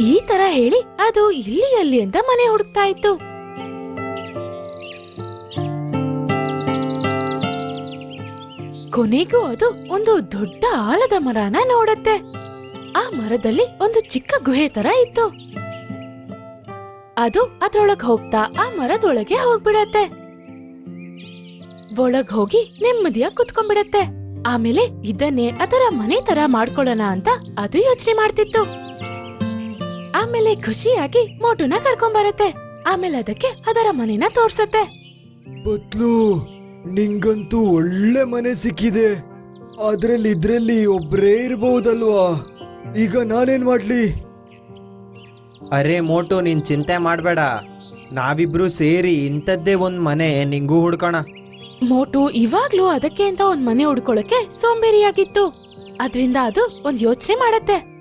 ಈ ತರ ಹೇಳಿ ಅದು ಇಲ್ಲಿ ಅಲ್ಲಿ ಅಂತ ಮನೆ ಹುಡುಕ್ತಾ ಇತ್ತು ಕೊನೆಗೂ ಅದು ಒಂದು ದೊಡ್ಡ ಆಲದ ಮರನ ನೋಡತ್ತೆ. ಆ ಮರದಲ್ಲಿ ಒಂದು ಚಿಕ್ಕ ಗುಹೆ ತರ ಇತ್ತು. ಅದು ಅದ್ರೊಳಗ್ ಹೋಗ್ತಾ ಆ ಮರದೊಳಗೆ ಹೋಗ್ಬಿಡತ್ತೆ. ಒಳಗ್ ಹೋಗಿ ನೆಮ್ಮದಿಯ ಕುತ್ಕೊಂಡ್ಬಿಡತ್ತೆ. ಆಮೇಲೆ ಇದನ್ನೇ ಅದರ ಮನೆ ತರ ಮಾಡ್ಕೊಳ್ಳೋಣ ಅಂತ ಅದು ಯೋಚನೆ ಮಾಡ್ತಿತ್ತು. ಆಮೇಲೆ ಖುಷಿಯಾಗಿ ಮೋಟುನ ಕರ್ಕೊಂಬರತ್ತೆ. ಆಮೇಲೆ ಅದಕ್ಕೆ ಅದರ ಮನೆನ ತೋರ್ಸತ್ತೆ. ಬತ್ಲು ನಿಂಗಂತೂ ಒಳ್ಳೆ ಮನೆ ಸಿಕ್ಕಿದೆ. ಅದ್ರಲ್ಲಿ ಇದ್ರಲ್ಲಿ ಒಬ್ರೇ ಇರ್ಬಹುದಲ್ವಾ ಈಗ ನಾನೇನ್ ಮಾಡ್ಲಿ? ಅರೆ ಮೋಟು ನೀನ್ ಚಿಂತೆ ಮಾಡಬೇಡ. ನಾವಿಬ್ರು ಸೇರಿ ಇಂಥದ್ದೇ ಒಂದ್ ಮನೆ ನಿಂಗೂ ಹುಡ್ಕೋಣ. ಮೋಟು ಇವಾಗ್ಲೂ ಅದಕ್ಕೆ ಅಂತ ಒಂದ್ ಮನೆ ಹುಡ್ಕೊಳಕ್ಕೆ ಸೋಂಬೇರಿಯಾಗಿತ್ತು. ಅದ್ರಿಂದ ಅದು ಒಂದ್ ಯೋಚನೆ ಮಾಡತ್ತೆ.